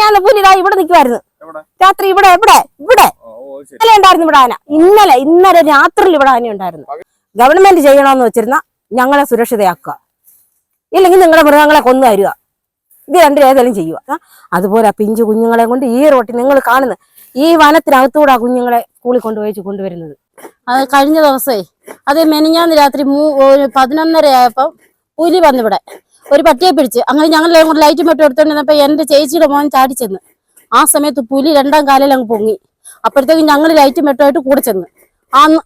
മെനഞ്ഞാന്ന് പുനിതാ ഇവിടെ നിൽക്കുമായിരുന്നു? രാത്രി ഇവിടെ ഇവിടെ ഇവിടെ. ഓ, ഓ, ശരി. ഇന്നലെ ഉണ്ടായിരുന്നു ഇവിടെ ആന. ഇന്നലെ ഇന്നലെ രാത്രിയിൽ ഇവിടെ ആന ഉണ്ടായിരുന്നു. ഗവൺമെന്റ് ചെയ്യണമെന്ന് വെച്ചിരുന്ന ഞങ്ങളെ സുരക്ഷിതയാക്കുക. ഇല്ലെങ്കിൽ നിങ്ങളുടെ മൃഗങ്ങളെ കൊന്നു തരിക. ഇത് രണ്ടും ഏതെങ്കിലും ചെയ്യുക. അതുപോലെ ആ പിഞ്ചു കുഞ്ഞുങ്ങളെ കൊണ്ട് ഈ റോട്ടിൽ നിങ്ങൾ കാണുന്നത് ഈ വനത്തിനകത്തൂടെ ആ കുഞ്ഞുങ്ങളെ സ്കൂളിൽ കൊണ്ടുപോയി കൊണ്ടുവരുന്നത്. അത് കഴിഞ്ഞ ദിവസേ അത് മെനിഞ്ഞാന്ന് രാത്രി മൂ ഒരു പതിനൊന്നര ആയപ്പോ പുലി വന്നിവിടെ. ഒരു പട്ടിയെ പിടിച്ച്. അങ്ങനെ ഞങ്ങൾ ലൈറ്റ് മെട്ട് എടുത്തോണ്ടിരുന്നപ്പോ എന്റെ ചേച്ചിയുടെ മോൻ ചാടി ചെന്ന്. ആ സമയത്ത് പുലി രണ്ടാം കാലിൽ അങ്ങ് പൊങ്ങി. അപ്പോഴത്തേക്കും ഞങ്ങൾ ലൈറ്റ് മെട്ടുമായിട്ട് കൂടെ ചെന്ന്.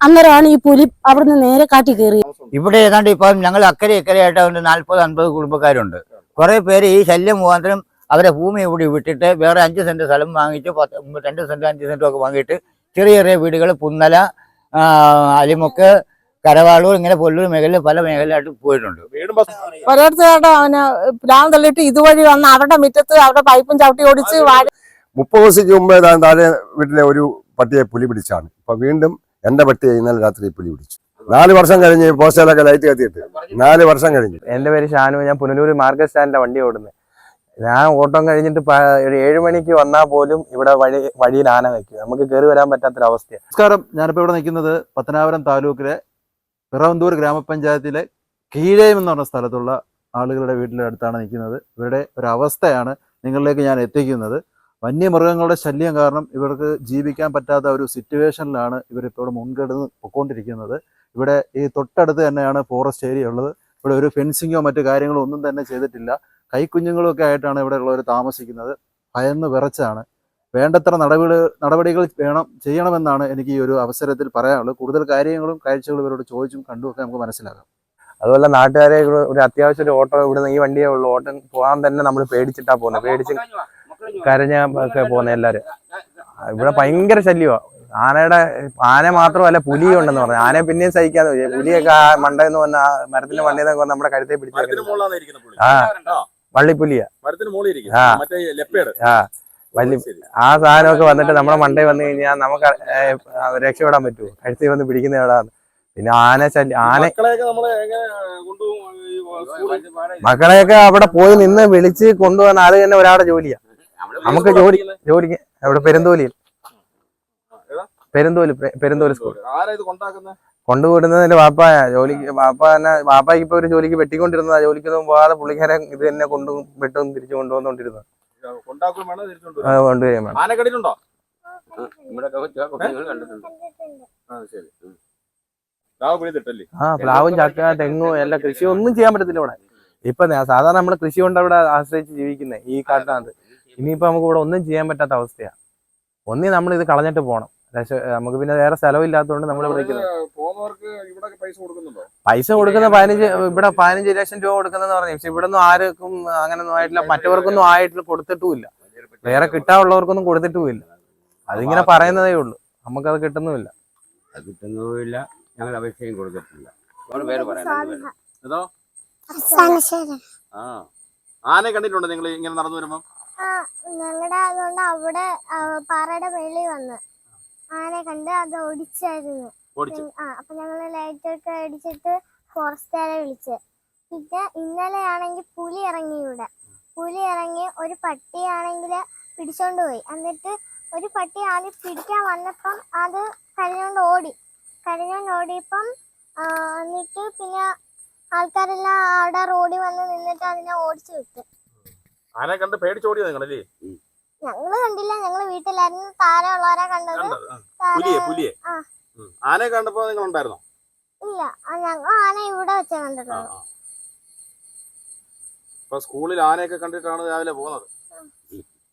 അന്നേരമാണ് ഈ പുലി അവിടുന്ന് നേരെ കാട്ടി കയറി ഇവിടെ ഏതാണ്ട് ഇപ്പം ഞങ്ങൾ അക്കരെ ഇക്കരെ ആയിട്ട് ഒരു നാൽപ്പത് അൻപത് കുടുംബക്കാരുണ്ട്. കുറെ പേര് ഈ ശല്യം മുഖാന്തരം അവരെ ഭൂമി ഇവിടെ വിട്ടിട്ട് വേറെ അഞ്ച് സെന്റ് സ്ഥലം വാങ്ങിച്ച് പത്ത് രണ്ട് സെന്റ് അഞ്ച് സെന്റും ഒക്കെ വാങ്ങിയിട്ട് ചെറിയ ചെറിയ വീടുകൾ പുന്നല അലിമുക്ക് കരവാളൂർ ഇങ്ങനെ പൊല്ലൂർ മേഖല പല മേഖലയായിട്ട് പോയിട്ടുണ്ട്. ഓരോരുത്തരുടെ അവന് പ്ലാൻ തള്ളിയിട്ട് ഇതുവഴി വന്ന് അവരുടെ മുറ്റത്ത് അവരുടെ പൈപ്പും ചവിട്ടി ഓടിച്ച് മുപ്പത് ദിവസത്തിന് മുമ്പ് ഞാൻ താഴെ വീട്ടിലെ ഒരു പട്ടിയെ പുലി പിടിച്ചാണ്. ഇപ്പൊ വീണ്ടും എന്റെ പട്ടിയെ ഇന്നലെ രാത്രി പുലി പിടിച്ചു. നാല് വർഷം കഴിഞ്ഞ് പോസ്റ്റലൊക്കെ ലൈറ്റ് കത്തിയിട്ട്. നാല് വർഷം കഴിഞ്ഞു. എന്റെ പേര് ഷാനു. ഞാൻ പുനലൂർ മാർക്കറ്റ് സ്റ്റാൻഡിലെ വണ്ടി ഓടുന്നത് ഞാൻ ഓട്ടം കഴിഞ്ഞിട്ട് ഒരു ഏഴ് മണിക്ക് വന്നാൽ പോലും ഇവിടെ വഴി വഴിയിൽ ആന വയ്ക്കും നമുക്ക് കയറി വരാൻ പറ്റാത്തൊരവസ്ഥയാണ് നമസ്കാരം. ഞാനിപ്പോൾ ഇവിടെ നിൽക്കുന്നത് പത്തനാപുരം താലൂക്കിലെ പിറവന്തൂർ ഗ്രാമപഞ്ചായത്തിലെ കീഴയം എന്ന് പറഞ്ഞ സ്ഥലത്തുള്ള ആളുകളുടെ വീട്ടിലെ അടുത്താണ് നിൽക്കുന്നത്. ഇവരുടെ ഒരു അവസ്ഥയാണ് നിങ്ങളിലേക്ക് ഞാൻ എത്തിക്കുന്നത്. വന്യമൃഗങ്ങളുടെ ശല്യം കാരണം ഇവർക്ക് ജീവിക്കാൻ പറ്റാത്ത ഒരു സിറ്റുവേഷനിലാണ് ഇവരിപ്പോൾ മുൻകെടുന്ന് പൊക്കോണ്ടിരിക്കുന്നത്. ഇവിടെ ഈ തൊട്ടടുത്ത് തന്നെയാണ് ഫോറസ്റ്റ് ഏരിയ ഉള്ളത്. ഇവിടെ ഒരു ഫെൻസിങ്ങോ മറ്റു കാര്യങ്ങളോ ഒന്നും തന്നെ ചെയ്തിട്ടില്ല. കൈക്കുഞ്ഞുങ്ങളും ഒക്കെ ആയിട്ടാണ് ഇവിടെ ഉള്ളവർ താമസിക്കുന്നത്. ഭയന്ന് വിറച്ചാണ്. വേണ്ടത്ര നടപടികൾ നടപടികൾ വേണം ചെയ്യണമെന്നാണ് എനിക്ക് ഈ ഒരു അവസരത്തിൽ പറയാനുള്ളത്. കൂടുതൽ കാര്യങ്ങളും കാഴ്ചകളും ഇവരോട് ചോദിച്ചും കണ്ടുമൊക്കെ നമുക്ക് മനസ്സിലാക്കാം. അതുപോലെ നാട്ടുകാരെ ഇവിടെ ഒരു അത്യാവശ്യം ഒരു ഓട്ടോ ഇവിടുന്ന് ഈ വണ്ടിയേ ഉള്ളൂ. ഓട്ടം പോകാൻ തന്നെ നമ്മൾ പേടിച്ചിട്ടാ പോകുന്നത് പേടിച്ച് കരഞ്ഞ ഒക്കെ പോകുന്നത് എല്ലാവരും ഇവിടെ ഭയങ്കര ശല്യമാണ് ആനയുടെ ആന മാത്രമല്ല പുലി ഉണ്ടെന്ന് പറഞ്ഞു. ആനയെ പിന്നെയും സഹിക്കാന്ന് വിചാരിച്ചു പുലിയൊക്കെ ആ മണ്ടെന്ന് വന്ന ആ മരത്തിന്റെ മണ്ടയിൽ നിന്ന് നമ്മുടെ കഴുത്തെ പിടിച്ചു ആ. ആ, വള്ളിപ്പുലിയാ. മരത്തിന് മുകളിൽ ആ. ലെപ്പേട് ആ സാധനമൊക്കെ വന്നിട്ട് നമ്മുടെ മണ്ടയിൽ വന്നു കഴിഞ്ഞാൽ നമുക്ക് രക്ഷപ്പെടാൻ പറ്റുമോ? കഴുത്തിൽ വന്ന് പിടിക്കുന്ന എവിടാന്ന് പിന്നെ ആന ശല്യം ആന മക്കളെയൊക്കെ അവിടെ പോയി നിന്ന് വിളിച്ച് കൊണ്ടുവന്ന ആൾ തന്നെ ഒരാളുടെ ജോലിയാ. നമുക്ക് ജോലി ജോലിക്ക് അവിടെ പെരുന്തോലിയിൽ. പെരുന്തോലി പെരുന്തോലി സ്കൂൾ. ആരാ ഇത് കൊണ്ടാക്കുന്നത് കൊണ്ടുവിടുന്നതിന്റെ വാപ്പായ ജോലിക്ക് വാപ്പ തന്നെ വാപ്പായ്ക്ക് ഇപ്പൊ ഒരു ജോലിക്ക് വെട്ടിക്കൊണ്ടിരുന്നതാ. ജോലിക്കൊന്നും പോകാതെ പുള്ളിക്കാരൻ ഇത് തന്നെ കൊണ്ടു വെട്ടും തിരിച്ചു കൊണ്ടുവന്നോണ്ടിരുന്നത്. വേണം വേണം. ആന കണ്ടിട്ടുണ്ടോ? പ്ലാവും ചക്ക തെങ്ങും എല്ലാ കൃഷി ഒന്നും ചെയ്യാൻ പറ്റത്തില്ല ഇവിടെ. ഇപ്പൊ സാധാരണ നമ്മൾ കൃഷി കൊണ്ട് അവിടെ ആശ്രയിച്ച് ജീവിക്കുന്നത് ഈ കാട്ടിനകത്ത്. ഇനിയിപ്പോ നമുക്ക് ഇവിടെ ഒന്നും ചെയ്യാൻ പറ്റാത്ത അവസ്ഥയാ. ഒന്നേ നമ്മൾ ഇത് കളഞ്ഞിട്ട് പോകണം പക്ഷേ നമുക്ക് പിന്നെ വേറെ സ്ഥലവും ഇല്ലാത്തതുകൊണ്ട് നമ്മൾ പോകുന്നവർക്ക് പൈസ കൊടുക്കുന്ന പതിനഞ്ച് ഇവിടെ പതിനഞ്ച് ലക്ഷം രൂപ കൊടുക്കുന്നെന്ന് പറഞ്ഞു. പക്ഷെ ഇവിടെ ഒന്നും ആർക്കും അങ്ങനൊന്നും ആയിട്ടില്ല മറ്റവർക്കൊന്നും ആയിട്ട് കൊടുത്തിട്ടുമില്ല. വേറെ കിട്ടാനുള്ളവർക്കൊന്നും കൊടുത്തിട്ടുമില്ല. അതിങ്ങനെ പറയുന്നതേ ഉള്ളൂ. നമുക്കത് കിട്ടുന്നുമില്ല. അത് കിട്ടുന്നുമില്ല. ഞങ്ങൾ അപേക്ഷയും കൊടുത്തിട്ടില്ല അവരുടെ പേര് പറയാം. രണ്ടുപേരും. ഏതോ സനശ്വരൻ ആ. ആനയെ കണ്ടിട്ടുണ്ടോ നിങ്ങൾ ഇങ്ങനെ നടന്നു വരുമ്പോ? ആ ഞങ്ങളുടെ അതുകൊണ്ട് അവിടെ പാറയുടെ വെളി വന്ന്. ആനെ കണ്ട് അത് ഓടിച്ചായിരുന്നു. ആ അപ്പൊ ഞങ്ങൾ ലൈറ്റ് ഒക്കെ അടിച്ചിട്ട് ഫോറസ്റ്റുകാരെ വിളിച്ച്. പിന്നെ ഇന്നലെ ആണെങ്കിൽ പുലി ഇറങ്ങി ഇവിടെ. പുലി ഇറങ്ങി ഒരു പട്ടിയാണെങ്കിൽ പിടിച്ചോണ്ട് പോയി. എന്നിട്ട് ഒരു പട്ടി ആദ്യം പിടിക്കാൻ വന്നപ്പം അത് കരഞ്ഞോണ്ട് ഓടി. കരഞ്ഞോണ്ട് ഓടിയപ്പം എന്നിട്ട് പിന്നെ ആൾക്കാരെല്ലാം അവിടെ റോഡിൽ വന്ന് നിന്നിട്ട് അതിനെ ഓടിച്ചു വിട്ടു. ആനയെ കണ്ട് പേടിച്ചോടിയോ നിങ്ങളല്ലേ ഞങ്ങൾ കണ്ടില്ല. ഞങ്ങൾ വീട്ടിലായിരുന്നു. താരം ഉള്ളവരെ കണ്ടത്. പുലിയെ പുലിയെ. ആനയെ കണ്ടപ്പോ നിങ്ങൾ ഉണ്ടായിരുന്നോ ഇല്ല ഞങ്ങൾ ആന ഇവിടെ വെച്ചാ കണ്ടിട്ടുള്ളൂ അപ്പൊ സ്കൂളിൽ ആനയൊക്കെ കണ്ടിട്ടാണ് രാവിലെ പോകുന്നത്.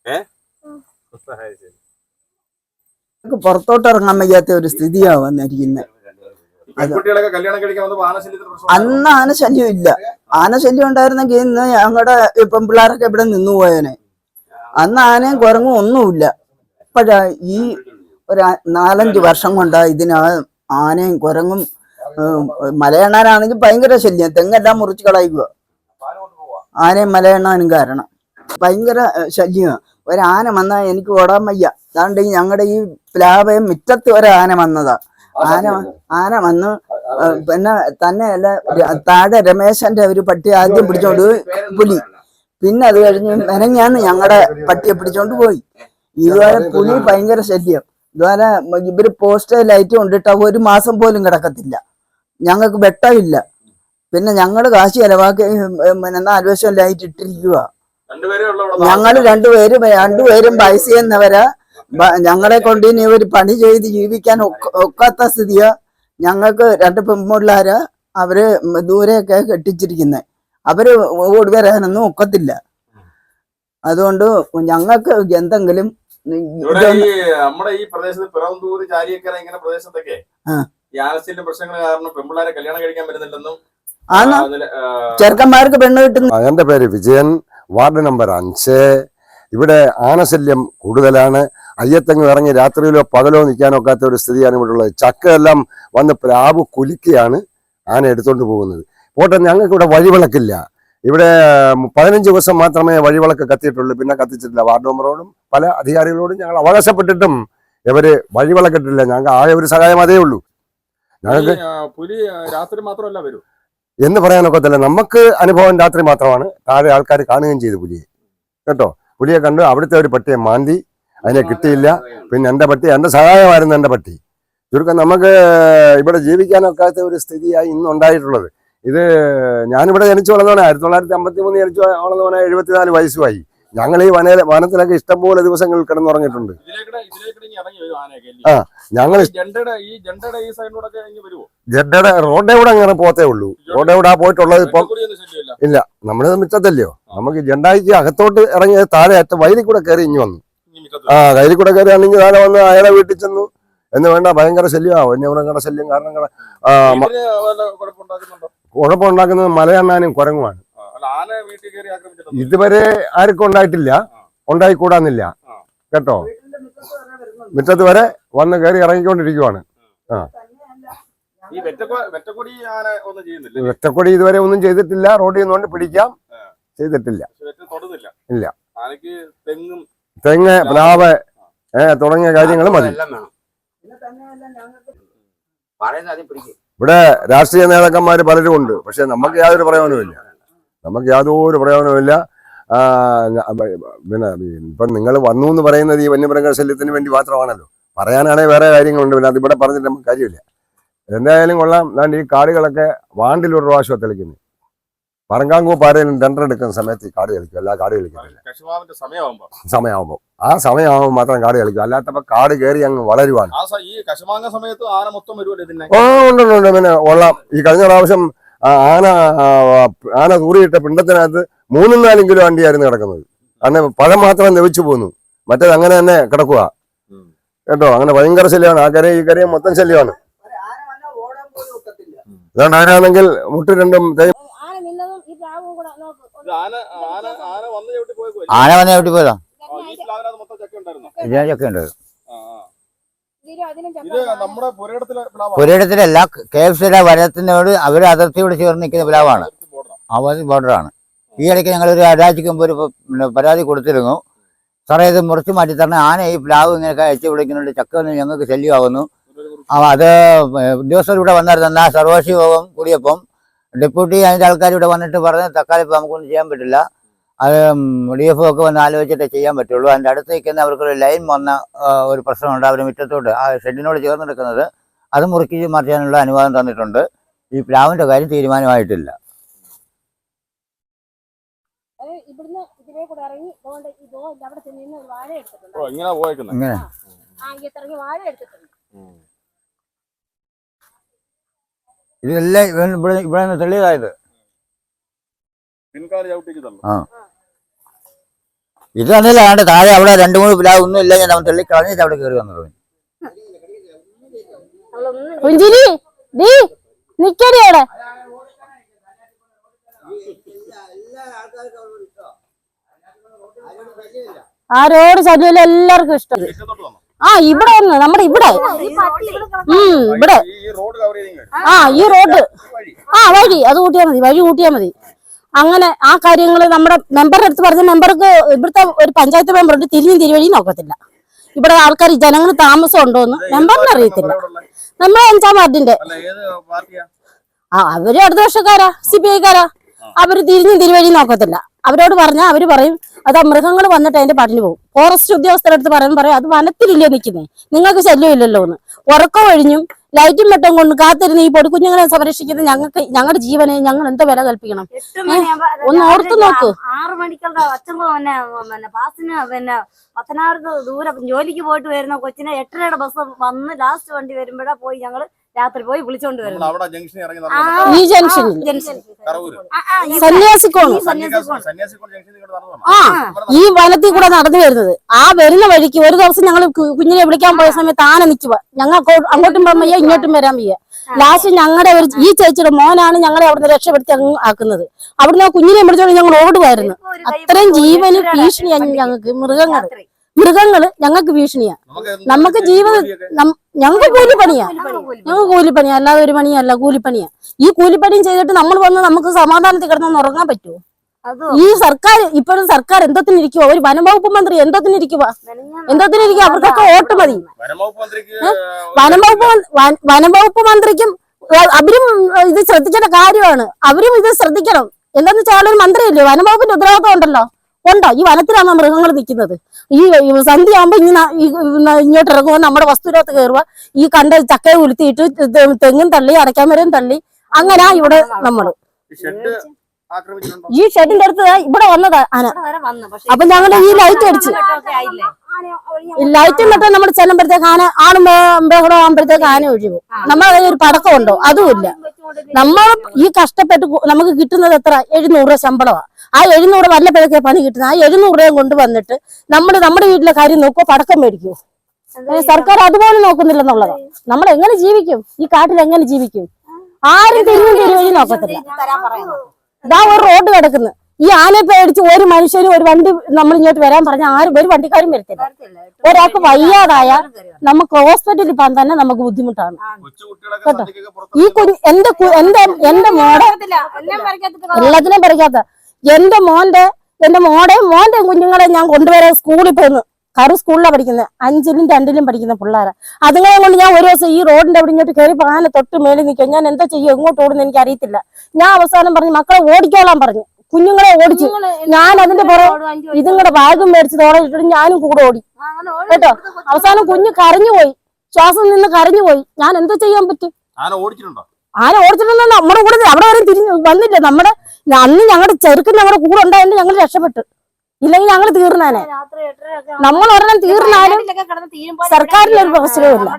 ഏ. ശരി. നമുക്ക് പുറത്തോട്ട് ഇറങ്ങാൻ വയ്യാത്ത ഒരു സ്ഥിതിയാണ് വന്നിരിക്കുന്നത് അന്ന് ആനശല്യം ഇല്ല. ആനശല്യം ഉണ്ടായിരുന്നെങ്കിൽ ഇന്ന് ഞങ്ങളുടെ പെൺപിള്ളേരൊക്കെ പിള്ളേരൊക്കെ ഇവിടെ നിന്നു പോയേനെ. അന്ന് ആനയും കുരങ്ങും ഒന്നുമില്ല. ഇപ്പോഴാ ഈ ഒരു നാലഞ്ച് വർഷം കൊണ്ടാ ഇതിന് ആനയും കുരങ്ങും മലയണ്ണാനാണെങ്കിൽ ഭയങ്കര ശല്യം. തെങ്ങെല്ലാം മുറിച്ച് കളയുക ആനയും മലയണ്ണാനും കാരണം. ഭയങ്കര ശല്യമാണ് ഒരാന വന്നാൽ എനിക്ക് ഓടാൻ വയ്യ. അതാണ്ട് ഈ ഞങ്ങളുടെ ഈ പ്ലാവയം മുറ്റത്ത് ഒരു ആന വന്നതാ. ആന ആന വന്ന് പിന്നെ തന്നെയല്ല താഴെ രമേശന്റെ ഒരു പട്ടി ആദ്യം പിടിച്ചോണ്ട് പുലി. പിന്നെ അത് കഴിഞ്ഞ് മെനഞ്ഞാന്ന് ഞങ്ങളുടെ പട്ടിയെ പിടിച്ചോണ്ട് പോയി. ഇതുവരെ പുലി ഭയങ്കര ശല്യം. ഇതുവരെ ഇവർ പോസ്റ്റ് ലൈറ്റ് കൊണ്ടിട്ട് ഒരു മാസം പോലും കിടക്കത്തില്ല. ഞങ്ങൾക്ക് വെട്ടമില്ല. പിന്നെ ഞങ്ങൾ കാശ് ചെലവാക്കി നാല് വശം ലൈറ്റ് ഇട്ടിരിക്കുക ഞങ്ങൾ രണ്ടുപേരും രണ്ടുപേരും പൈസ എന്നവരാ ഞങ്ങളെ കൊണ്ട് ഇനി ഒരു പണി ചെയ്ത് ജീവിക്കാൻ ഒക്ക- ഒക്കാത്ത സ്ഥിതിയാ ഞങ്ങൾക്ക് രണ്ട് പെൺപിള്ളേര് അവർ ദൂരെയൊക്കെ കെട്ടിച്ചിരിക്കുന്നത് അവർ ഓടി വരാനൊന്നും ഒക്കത്തില്ല. അതുകൊണ്ട് ഞങ്ങൾക്ക് എന്തെങ്കിലും നമ്മുടെ ഈ പ്രദേശത്ത് പിറവന്തൂര് ചാരിയക്കര ഇങ്ങനെ പ്രദേശത്തൊക്കെ. ഈ പ്രശ്നങ്ങൾ കാരണം പെമ്പിള്ളാരെ കല്യാണം കഴിക്കാൻ പറ്റുന്നില്ലെന്നും ചെറുക്കന്മാർക്ക് പെണ്ണ് കിട്ടുന്ന. എന്റെ പേര് വിജയൻ വാർഡ് നമ്പർ അഞ്ച്. ഇവിടെ ആനശല്യം കൂടുതലാണ്. അയ്യത്തങ്ങ് ഇറങ്ങി രാത്രിയിലോ പകലോ നിൽക്കാൻ ഒക്കാത്ത ഒരു സ്ഥിതിയാണ് ഇവിടെ ഉള്ളത് ചക്കയെല്ലാം വന്ന് പ്രാവ് കുലുക്കിയാണ് ആന എടുത്തുകൊണ്ട് പോകുന്നത്. പോട്ടെ ഞങ്ങൾക്ക് ഇവിടെ വഴിവിളക്കില്ല. ഇവിടെ പതിനഞ്ച് ദിവസം മാത്രമേ വഴിവിളക്ക് കത്തിയിട്ടുള്ളൂ. പിന്നെ കത്തിച്ചിട്ടില്ല. വാർഡ് മെമ്പറോടും പല അധികാരികളോടും ഞങ്ങൾ അവകാശപ്പെട്ടിട്ടും ഇവർ വഴിവിളക്കിട്ടില്ല. ഞങ്ങൾക്ക് ആകെ ഒരു സഹായം അതേ ഉള്ളൂ. ഞങ്ങൾക്ക് പുലി രാത്രി മാത്രമല്ല വരൂ. എന്ന് പറയാനൊക്കത്തില്ല. നമുക്ക് അനുഭവം രാത്രി മാത്രമാണ്. താഴെ ആൾക്കാർ കാണുകയും ചെയ്തു പുലിയെ. കേട്ടോ? പുലിയെ കണ്ടു. അവിടുത്തെ ഒരു പട്ടിയെ മാന്തി. അതിനെ കിട്ടിയില്ല. പിന്നെ എന്റെ പട്ടി എന്റെ സഹായമായിരുന്നു എന്റെ പട്ടി. ചുരുക്കം നമുക്ക് ഇവിടെ ജീവിക്കാനൊക്കാത്ത ഒരു സ്ഥിതിയായി ഇന്ന് ഉണ്ടായിട്ടുള്ളത് ഇത് ഞാനിവിടെ ജനിച്ചു വളർന്നവനെ ആയിരത്തി തൊള്ളായിരത്തി അമ്പത്തി മൂന്ന് ജനിച്ചു വളർന്നവനെ എഴുപത്തിനാല് വയസ്സുമായി ഞങ്ങൾ ഈ വന വനത്തിലൊക്കെ ഇഷ്ടംപോലെ ദിവസങ്ങൾ കിടന്നുറങ്ങിയിട്ടുണ്ട് ആ, ഞങ്ങൾ ജഡയുടെ റോഡേ കൂടെ അങ്ങനെ പോത്തേ ഉള്ളൂ. റോഡേ കൂടെ പോയിട്ടുള്ളത് ഇപ്പം ഇല്ല നമ്മുടെ മിറ്റത്തല്ലയോ? നമുക്ക് ജണ്ടായിക്ക് അകത്തോട്ട് ഇറങ്ങി താഴെ അറ്റ വയലിൽ കൂടെ കയറി ഇഞ്ഞു വന്നു. ആ കയ്യിൽ കൂടെ കയറിയാണെങ്കിൽ താഴെ വന്ന് അയാളെ വീട്ടിൽ ചെന്നു. എന്ന് വേണ്ട ഭയങ്കര ശല്യമാണ് വന്യമൃഗങ്ങളുടെ ശല്യം കാരണം കുഴപ്പമുണ്ടാക്കുന്നത് മലയണ്ണാനും കുരങ്ങുമാണ്. ഇതുവരെ ആർക്കും ഉണ്ടായിട്ടില്ല. ഉണ്ടായിക്കൂടാന്നില്ല. കേട്ടോ? മുറ്റത്ത് വരെ വന്ന് കയറി ഇറങ്ങിക്കൊണ്ടിരിക്കുവാണ്. വെറ്റക്കൊടി ഇതുവരെ ഒന്നും ചെയ്തിട്ടില്ല. റോഡിൽ നിന്നുകൊണ്ട് പിടിക്കാം. ചെയ്തിട്ടില്ല. വെറ്റ തൊടുന്നില്ല. ഇല്ല. തെങ്ങും പ്ലാവ് ഏ തുടങ്ങിയ കാര്യങ്ങളും മതി. എല്ലാം വേണം പറയുന്നത് പിടിക്കും രാഷ്ട്രീയ നേതാക്കന്മാർ പലരും ഉണ്ട് പക്ഷെ നമുക്ക് യാതൊരു പ്രയോജനവുമില്ല. നമുക്ക് യാതൊരു പ്രയോജനവുമില്ല. ആ, പിന്നെ ഇപ്പം നിങ്ങൾ വന്നു എന്ന് പറയുന്നത് ഈ വന്യമൃഗ ശല്യത്തിന് വേണ്ടി മാത്രമാണല്ലോ. പറയാനാണെങ്കിൽ വേറെ കാര്യങ്ങളുണ്ട്. പിന്നെ അതിവിടെ പറഞ്ഞിട്ട് നമുക്ക് കാര്യമില്ല. എന്തായാലും കൊള്ളാം. ഞാൻ ഈ കാടുകളൊക്കെ വാണ്ടിലൊരു പ്രാവശ്യം തെളിക്കുന്നു പറങ്കാങ്കൂ പാരയിലും ടെൻഡർ എടുക്കുന്ന സമയത്ത് കാട് കളിക്കും. എല്ലാ കാട് കളിക്കുന്നില്ല സമയമാകുമ്പോൾ ആ സമയമാകുമ്പോൾ മാത്രം കാട് കളിക്കും. അല്ലാത്തപ്പോൾ കാട് കയറി അങ്ങ് വളരുവാണ്. ഓ ഉണ്ട് ഉണ്ട്, പിന്നെ ഉള്ള ഈ കഴിഞ്ഞ പ്രാവശ്യം ആന ആ, ആന തൂറിയിട്ട പിണ്ടത്തിനകത്ത് മൂന്നും നാലും കിലോ അണ്ടിയായിരുന്നു കിടക്കുന്നത്. അങ്ങനെ പഴം മാത്രം ലഭിച്ചു പോന്നു. മറ്റേത് അങ്ങനെ തന്നെ കിടക്കുക. കേട്ടോ? അങ്ങനെ ഭയങ്കര ശല്യമാണ്. ആ കരയും ഈ കരയും മൊത്തം ശല്യമാണ്. അതുകൊണ്ട് അതിനാണെങ്കിൽ മുട്ട് രണ്ടും തേ- ആന വന്ന് ചവിട്ടി പോയി ആന വന്ന് എവിടെ പോയതാ? ഈ പ്ലാവിനകത്ത് മൊത്തം ചക്ക ഉണ്ടായിരുന്നു? ഇതിനൊക്കെ ആ, ആ. ഇതിലും അതിനും ഇത് ചക്ക നമ്മുടെ പുരയിടത്തിലെ പ്ലാവാണ്. പുരയിടത്തിലല്ല കെ എഫ് സിയുടെ വനത്തിനോട് അവർ അതിർത്തിയോട് ചേർന്ന് നിൽക്കുന്ന പ്ലാവാണ്. അവധി ബോർഡറാണ്. ഈ ഇടയ്ക്ക് ഞങ്ങൾ ഒരു ഒരാഴ്ചക്ക് മുമ്പ് ഒരു പരാതി കൊടുത്തിരുന്നു. സാറേ ഇത് മുറിച്ച് മാറ്റി തരണം. ആന ഈ പ്ലാവ് ഇങ്ങനെ അയച്ചു വിളിക്കുന്നുണ്ട്. ചക്ക വന്ന് ഞങ്ങൾക്ക് ശല്യമാകുന്നു. അത് ഉദ്യോഗസ്ഥർ ഇവിടെ വന്നായിരുന്നു. എന്നാ സർവകക്ഷി യോഗം കൂടിയപ്പം ഡെപ്യൂട്ടി അതിന്റെ ആൾക്കാർ ഇവിടെ വന്നിട്ട് പറഞ്ഞ് തക്കാലം ഇപ്പോൾ നമുക്കൊന്നും ചെയ്യാൻ പറ്റില്ല. അത് ഡി എഫ് ഒക്കെ വന്ന് ആലോചിച്ചിട്ടേ ചെയ്യാൻ പറ്റുള്ളൂ. അതിന്റെ അടുത്ത് നിൽക്കുന്ന അവർക്കൊരു ലൈൻ വന്ന ഒരു പ്രശ്നമുണ്ട്. അവർ മുറ്റത്തോട്ട് ആ ഷെഡിനോട് ചേർന്ന് നിൽക്കുന്നത് അത് മുറുക്കി മാറ്റാനുള്ള അനുവാദം തന്നിട്ടുണ്ട്. ഈ പ്ലാവിന്റെ കാര്യം തീരുമാനമായിട്ടില്ല. അത് ഇവിടുന്ന് ഇതിലേ കൂടെ ഇറങ്ങി ഇതുകൊണ്ട് ഇതോ അവിടെ ചെന്ന് നിന്ന് ഒരു വാഴ എടുത്തിട്ടുണ്ട് ഓ ഇങ്ങനെ പോയേക്കുന്നത് ഇങ്ങനെ ആ ഇറങ്ങി വാഴ എടുത്തിട്ടുണ്ട് ഇതെല്ലാം ഇവിടെ ഇവിടെ- ഇവിടെ നിന്ന് തെളിയതായത്. പിൻകാൽ ചവിട്ടിക്ക് തള്ളു. ഇത് തന്നെയല്ല ആണ്ട് താഴെ അവിടെ രണ്ടു മൂന്ന് പിലാ ഒന്നും ഇല്ല ഞാൻ അവൻ തെള്ളി കളഞ്ഞിട്ട് അവിടെ കയറി വന്നു പുഞ്ചിരി ഡീ നിക്കടി അവിടെ. ആരോട് ശല്യം എല്ലാവർക്കും ഇഷ്ടം. ആ ഇവിടെ ഒന്ന് നമ്മുടെ ഇവിടെ. ഉം ഇവിടെ. ആ ഈ റോഡ്. ആ വഴി അത് കൂട്ടിയാൽ മതി വഴി കൂട്ടിയാൽ മതി. അങ്ങനെ ആ കാര്യങ്ങൾ നമ്മുടെ മെമ്പറുടെ അടുത്ത് പറഞ്ഞ മെമ്പർക്ക് ഇവിടുത്തെ ഒരു പഞ്ചായത്ത് മെമ്പർ ഉണ്ട് തിരിഞ്ഞും തിരുവഴി നോക്കത്തില്ല. ഇവിടെ ആൾക്കാർ ജനങ്ങൾ താമസം ഉണ്ടോന്ന് മെമ്പറിന് അറിയത്തില്ല. നമ്മൾ അഞ്ചാം വാർഡിന്റെ. അല്ല ഏത് പാർട്ടിയാ? ആ അവർ അടുത്ത വർഷക്കാരാ സി പി ഐക്കാരാ അവർ തിരിഞ്ഞും തിരുവഴി നോക്കത്തില്ല. അവരോട് പറഞ്ഞാൽ അവർ പറയും അത് മൃഗങ്ങൾ വന്നിട്ട് അതിന്റെ പട്ടിന് പോകും. ഫോറസ്റ്റ് ഉദ്യോഗസ്ഥരടുത്ത് പറയുമ്പോൾ പറയും അത് വനത്തിലില്ലേ നിൽക്കുന്നേ നിങ്ങൾക്ക് ശല്യമില്ലല്ലോ എന്ന് ഉറക്കം ഒഴിഞ്ഞും ലൈറ്റും വെട്ടം കൊണ്ട് കാത്തിരുന്ന് ഈ പൊടിക്കുഞ്ഞുങ്ങളെ സംരക്ഷിക്കുന്ന ഞങ്ങൾക്ക് ഞങ്ങളുടെ ജീവനെ ഞങ്ങൾ എന്താ വില കൽപ്പിക്കണം? ഒന്ന് ഓർത്ത് നോക്ക്. ആറു മണിക്കുള്ള അച്ഛൻ പിന്നെ പിന്നെ പാസിന് പിന്നെ പത്തനാപുരത്ത് ദൂരെ ജോലിക്ക് പോയിട്ട് വരുന്ന കൊച്ചിനെ എട്ടരയുടെ ബസ് വന്ന് ലാസ്റ്റ് വണ്ടി വരുമ്പോഴാ പോയി ഞങ്ങൾ രാത്രി പോയി വിളിച്ചോണ്ട് നടന്നു ഈ ജംഗ്ഷനിൽ ആ, ഈ സന്യാസിക്കോണ് സന്യാസിക്കോണ്. ജംഗ്ഷനിൽ ഇങ്ങോട്ട് നടന്നു? ആ ഈ വനത്തിൽ കൂടെ നടന്നു വരുന്നത്. ആ വരുന്ന വഴിക്ക് ഒരു ദിവസം ഞങ്ങൾ കുഞ്ഞിനെ വിളിക്കാൻ പോയ സമയത്ത് ആന നിൽക്കുക ഞങ്ങൾ അങ്ങോട്ടും പോകാൻ വയ്യ ഇങ്ങോട്ടും വരാൻ വയ്യ. ലാസ്റ്റ് ഞങ്ങളുടെ ഒരു ഈ ചേച്ചിയുടെ മോനാണ് ഞങ്ങളെ അവിടുന്ന് രക്ഷപ്പെടുത്തി അങ്ങ് ആക്കുന്നത്. അവിടുന്ന് ആ കുഞ്ഞിനെ വിളിച്ചോണ്ട് ഞങ്ങൾ ഓടുമായിരുന്നു അത്രയും ജീവനും ഭീഷണിയാണ് ഞങ്ങൾക്ക് മൃഗങ്ങൾ. മൃഗങ്ങൾ ഞങ്ങൾക്ക് ഭീഷണിയാ. നമുക്ക് ജീവിതം? ഞങ്ങൾക്ക് കൂലിപ്പണിയാ. ഞങ്ങൾ കൂലിപ്പണിയാ. അല്ലാതെ ഒരു പണിയല്ല കൂലിപ്പണിയാ. ഈ കൂലിപ്പണിയും ചെയ്തിട്ട് നമ്മൾ വന്ന് നമുക്ക് സമാധാനത്തിൽ കിടന്നൊന്ന് ഉറങ്ങാൻ പറ്റുമോ ഈ സർക്കാർ ഇപ്പോഴും സർക്കാർ എന്തോത്തിനിരിക്കുവോ? ഒരു വനംവകുപ്പ് മന്ത്രി എന്തോത്തിനിരിക്കുവാ? എന്തത്തിനിരിക്കുക എന്തോത്തിനിരിക്കുക അവർക്കൊക്കെ വോട്ട് മതി. വനംവകുപ്പ് മന്ത്രിക്ക് വനംവകുപ്പ് മന്ത്രിക്കും അവരും ഇത് ശ്രദ്ധിക്കേണ്ട കാര്യമാണ്. അവരും ഇത് ശ്രദ്ധിക്കണം. എന്താന്ന് വെച്ചാൽ ഒരു മന്ത്രിയല്ലേ? വനംവകുപ്പിന്റെ ഉത്തരവാദിത്വം ഉണ്ടല്ലോ. ഉണ്ടോ? ഈ വനത്തിലാണ് മൃഗങ്ങൾ നിൽക്കുന്നത് ഈ സന്ധ്യ ആകുമ്പോൾ ഇങ്ങനെ ഇങ്ങോട്ട് ഇറങ്ങുമ്പോൾ നമ്മുടെ വസ്തുവിനകത്ത് കയറുക ഈ കണ്ട ചക്കയെ ഉരുത്തിയിട്ട് തെങ്ങും തള്ളി അടയ്ക്കാൻ വരെയും തള്ളി അങ്ങനെ ഇവിടെ നമ്മൾ ഈ ഷെഡിന്റെ അടുത്ത് ഇവിടെ വന്നതാ ആന. അപ്പൊ ഞങ്ങളുടെ ഈ ലൈറ്റ് അടിച്ച്. ലൈറ്റും മറ്റും നമ്മൾ ചെല്ലുമ്പോഴത്തേക്ക് ആന ആണും ബഹളം ആകുമ്പോഴത്തേക്ക് ആന ഒഴിവ് നമ്മളെ ഒരു പടക്കം ഉണ്ടോ അതുമില്ല നമ്മൾ ഈ കഷ്ടപ്പെട്ട് നമുക്ക് കിട്ടുന്നത് എത്ര? എഴുന്നൂറ് രൂപ ശമ്പളമാണ് ആ എഴുന്നൂറ് വല്ലപ്പോഴൊക്കെ പണി കിട്ടുന്നത്. ആ എഴുന്നൂറ് രൂപയും കൊണ്ടുവന്നിട്ട് നമ്മൾ നമ്മുടെ വീട്ടിലെ കാര്യം നോക്കുമോ പടക്കം മേടിക്കുമോ സർക്കാർ അതുപോലെ നോക്കുന്നില്ലെന്നുള്ളത്. നമ്മൾ എങ്ങനെ ജീവിക്കും? ഈ കാട്ടിൽ എങ്ങനെ ജീവിക്കും? ആരും തിരിഞ്ഞും തിരുവഴി നോക്കത്തില്ല. ഇതാ ഒരു റോഡ് കിടക്കുന്നു. ഈ ആനയെ പേടിച്ച് ഒരു മനുഷ്യനും ഒരു വണ്ടി നമ്മൾ ഇങ്ങോട്ട് വരാൻ പറഞ്ഞ ആരും ഒരു വണ്ടിക്കാരും വരത്തില്ല. ഒരാൾക്ക് വയ്യാതായ നമുക്ക് ഹോസ്പിറ്റലിൽ പോകാൻ തന്നെ നമുക്ക് ബുദ്ധിമുട്ടാണ്. കേട്ടോ. ഈ കുഞ്ഞ് എന്റെ എന്റെ എന്റെ മോടെ എല്ലാത്തിനെയും പറിക്കാത്ത എന്റെ മോന്റെ എന്റെ മോടെ മോന്റെയും കുഞ്ഞുങ്ങളെ ഞാൻ കൊണ്ടുവരാൻ സ്കൂളിൽ പോന്ന്. കറു സ്കൂളിലാണ് പഠിക്കുന്നത് അഞ്ചിലും രണ്ടിലും പഠിക്കുന്ന പിള്ളേരെ. അതുങ്ങളെ കൊണ്ട് ഞാൻ ഒരു ദിവസം ഈ റോഡിന്റെ അവിടെ ഇങ്ങോട്ട് കയറി പാന തൊട്ട് മേളിൽ നിൽക്കുക. ഞാൻ എന്താ ചെയ്യും? എങ്ങോട്ട് ഓടുന്നു എനിക്ക് അറിയത്തില്ല ഞാൻ അവസാനം പറഞ്ഞു മക്കളെ ഓടിക്കോളാൻ പറഞ്ഞു. കുഞ്ഞുങ്ങളെ ഓടിച്ചു. ഞാൻ അതിന്റെ പുറകെ ഇതുങ്ങളുടെ ബാഗും മേടിച്ച് ഓടെ ഇട്ടിട്ട് ഞാനും കൂടെ ഓടി. കേട്ടോ? അവസാനം കുഞ്ഞ് കരഞ്ഞുപോയി. ശ്വാസം നിന്ന് കരഞ്ഞുപോയി. ഞാൻ എന്താ ചെയ്യാൻ പറ്റും? ആന ഓടിച്ചിട്ടുണ്ടോ? ആന ഓടിച്ചിട്ടുണ്ടോ നമ്മുടെ കൂടെ അവിടെ വരെ തിരിഞ്ഞു വന്നില്ല. നമ്മുടെ അന്ന് ഞങ്ങളുടെ ചെറുക്കൻ ഞങ്ങളുടെ കൂടെ ഉണ്ടായിരുന്നു ഞങ്ങൾ രക്ഷപ്പെട്ടു. ഇല്ലെങ്കിൽ ഞങ്ങൾ തീർന്നാനെ. നമ്മൾ ഒരെണ്ണം തീർന്നാലും സർക്കാരിന് ഒരു പ്രശ്നവുമില്ല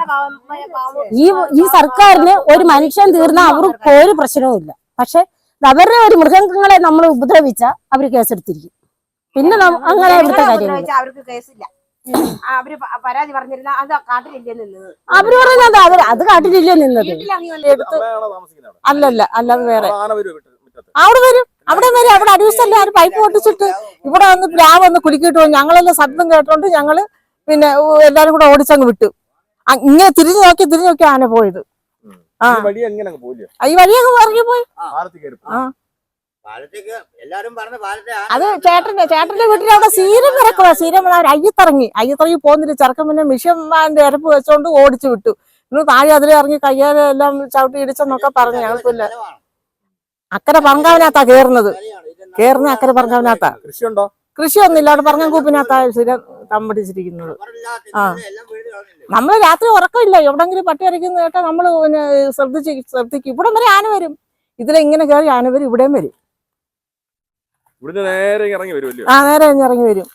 ഈ ഈ സർക്കാരിന് ഒരു മനുഷ്യൻ തീർന്നാൽ അവർക്ക് ഒരു പ്രശ്നവും ഇല്ല. പക്ഷെ അവരുടെ ഒരു മൃഗങ്ങളെ നമ്മൾ ഉപദ്രവിച്ച അവർ കേസെടുത്തിരിക്കും. പിന്നെ അങ്ങനെ ഇവിടുത്തെ കാര്യങ്ങൾ ഉപദ്രവിച്ചാ അവർക്ക് കേസില്ല. ആ, അവർ പരാതി പറഞ്ഞിരുന്ന അത് കാട്ടിലില്ലേ നിന്നത്? അവർ പറഞ്ഞത് അത് കാട്ടിലില്ലേ നിന്നത്? അല്ലല്ല അല്ലാതെ വേറെ. അവിടെ വരും. അവിടെ വരും അവിടെ അഡ്യൂസല്ല ഒരു പൈപ്പ് പൊട്ടിച്ചിട്ട് ഇവിടെ വന്ന് ഗ്രാമം വന്ന് കുലുക്കിയിട്ട് പോകും ഞങ്ങളെല്ലാം ശബ്ദം കേട്ടോണ്ട് ഞങ്ങൾ പിന്നെ എല്ലാരും കൂടെ ഓടിച്ചങ്ങ് വിട്ടു. ഇങ്ങനെ തിരിഞ്ഞു നോക്കി തിരിഞ്ഞു നോക്കി ആന പോയത്. ആ. ഈ വഴി എങ്ങനെ അങ്ങ് പോയില്ലേ? ആ, ഈ വഴിയൊക്കെ ഇറങ്ങി പോയി. അത് ചേട്ടന്റെ ചേട്ടന്റെ വീട്ടിൽ അവിടെ സീരം ഇറക്കുക സീരം അവർ അയ്യത്തിറങ്ങി. അയ്യത്തിറങ്ങി പോകുന്നില്ല ചെറുക്കൻ പിന്നെ മിഷ്യന്മാരുടെ ഇരപ്പ് വെച്ചോണ്ട് ഓടിച്ചു വിട്ടു. ഇന്ന് താഴെ അതിലെ ഇറങ്ങി കയ്യാലെല്ലാം ചവിട്ടി ഇടിച്ചെന്നൊക്കെ പറഞ്ഞു. ഞങ്ങൾക്കില്ല. അക്കരെ പറങ്കാവിനകത്താ കേറുന്നത്. കേറുന്ന അക്കരെ പറങ്കാവിനകത്താ കൃഷിയുണ്ടോ? കൃഷിയൊന്നുമില്ല അവിടെ പറങ്ങാൻ കൂപ്പിനകത്താ സ്ഥിരം തമ്പടിച്ചിരിക്കുന്നത്. ആ. നമ്മൾ രാത്രി ഉറക്കമില്ല. എവിടെങ്കിലും പട്ടി അരയ്ക്കുന്ന കേട്ടാ നമ്മൾ പിന്നെ ശ്രദ്ധിച്ച് ശ്രദ്ധിക്കും. ഇവിടെ വരെ ആന വരും. ഇതിലെ ഇങ്ങനെ കയറി ആന വരും ഇവിടെയും വരും. നേരെ ഇറങ്ങി ആ നേരെ ഇറങ്ങി വരും.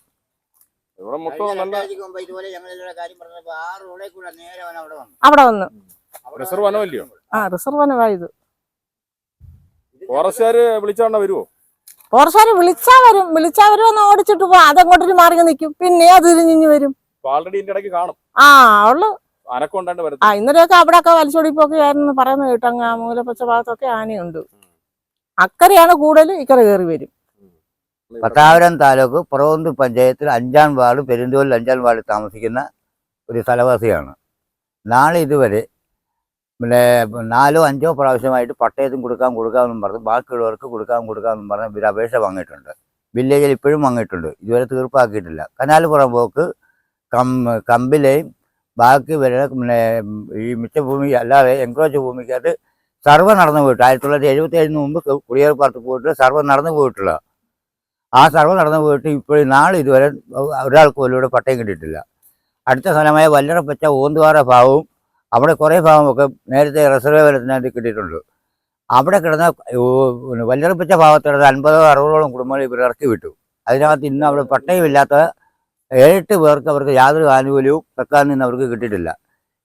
അവിടെ വന്നു. അവിടെ വന്ന്. റിസർവ് വനമല്ലയോ? ആ റിസർവ് വനമായത് ഫോറസ്റ്റുകാര് വിളിച്ചാണ്ട വരുമോ പോർഷാര് വിളിച്ചാ വരും. വിളിച്ചാ വരുമെന്ന് ഓടിച്ചിട്ട് പോ അതങ്ങോട്ടൊരു മാറി നിൽക്കും. പിന്നെ അത് തിരിഞ്ഞിഞ്ഞ് വരും. ആൾറെഡി ഇടയ്ക്ക് കാണും. ആ ഉള്ളു അനക്കം വരുന്നത് ആ ഇന്നലെയൊക്കെ അവിടെയൊക്കെ വലിച്ചോടിപ്പൊക്കെ ആയിരുന്നു പറയുന്നത് കേട്ടോ. അങ്ങ് ആ മൂലപ്പച്ച ഭാഗത്തൊക്കെ ആനയുണ്ട്. അക്കരെയാണ് കൂടുതൽ ഇക്കര കയറി വരും. പത്താവരം താലൂക്ക് പുറവന്ത് പഞ്ചായത്തിൽ അഞ്ചാം വാർഡ് പെരുന്തോലിൽ അഞ്ചാം വാർഡിൽ താമസിക്കുന്ന ഒരു സ്ഥലവാസിയാണ്. നാളെ ഇതുവരെ പിന്നെ നാലോ അഞ്ചോ പ്രാവശ്യമായിട്ട് പട്ടയത്തും കൊടുക്കാൻ കൊടുക്കാമെന്നും പറഞ്ഞ് ബാക്കിയുള്ളവർക്ക് കൊടുക്കാൻ കൊടുക്കാമെന്നും പറഞ്ഞ് ഇവർ അപേക്ഷ വാങ്ങിയിട്ടുണ്ട്. വില്ലേജിൽ ഇപ്പോഴും വാങ്ങിയിട്ടുണ്ട്. ഇതുവരെ തീർപ്പാക്കിയിട്ടില്ല. കനാൽ പോക്ക് കം കമ്പിലെയും ബാക്കി വരുന്ന പിന്നെ ഈ മിച്ച ഭൂമി അല്ലാതെ എൻക്രോച്ച് ഭൂമിക്കകത്ത് സർവ നടന്നു പോയിട്ട് ആയിരത്തി തൊള്ളായിരത്തി എഴുപത്തി ഏഴിന് മുമ്പ് കുടിയേറി പാർത്ത് പോയിട്ട് സർവ നടന്നു പോയിട്ടുള്ള ആ സർവ നടന്നു പോയിട്ട് ഇപ്പോൾ നാളെ ഇതുവരെ ഒരാൾക്ക് പോലും ഇവിടെ പട്ടയം കിട്ടിയിട്ടില്ല. അടുത്ത സ്ഥലമായ വല്ലറപ്പച്ച ഓന്തുവാറ ഭാഗവും അവിടെ കുറേ ഭാഗമൊക്കെ നേരത്തെ റിസർവ് വനത്തിനകത്ത് കിട്ടിയിട്ടുണ്ട്. അവിടെ കിടന്ന വല്ലറപ്പിച്ച ഭാഗത്ത് കിടന്ന അൻപതോ അറുപതോളം കുടുംബങ്ങൾ ഇവർ ഇറക്കി വിട്ടു. അതിനകത്ത് ഇന്ന് അവിടെ പട്ടയമില്ലാത്ത ഏഴെട്ട് പേർക്ക് അവർക്ക് യാതൊരു ആനുകൂല്യവും സർക്കാരിൽ നിന്ന് അവർക്ക് കിട്ടിയിട്ടില്ല.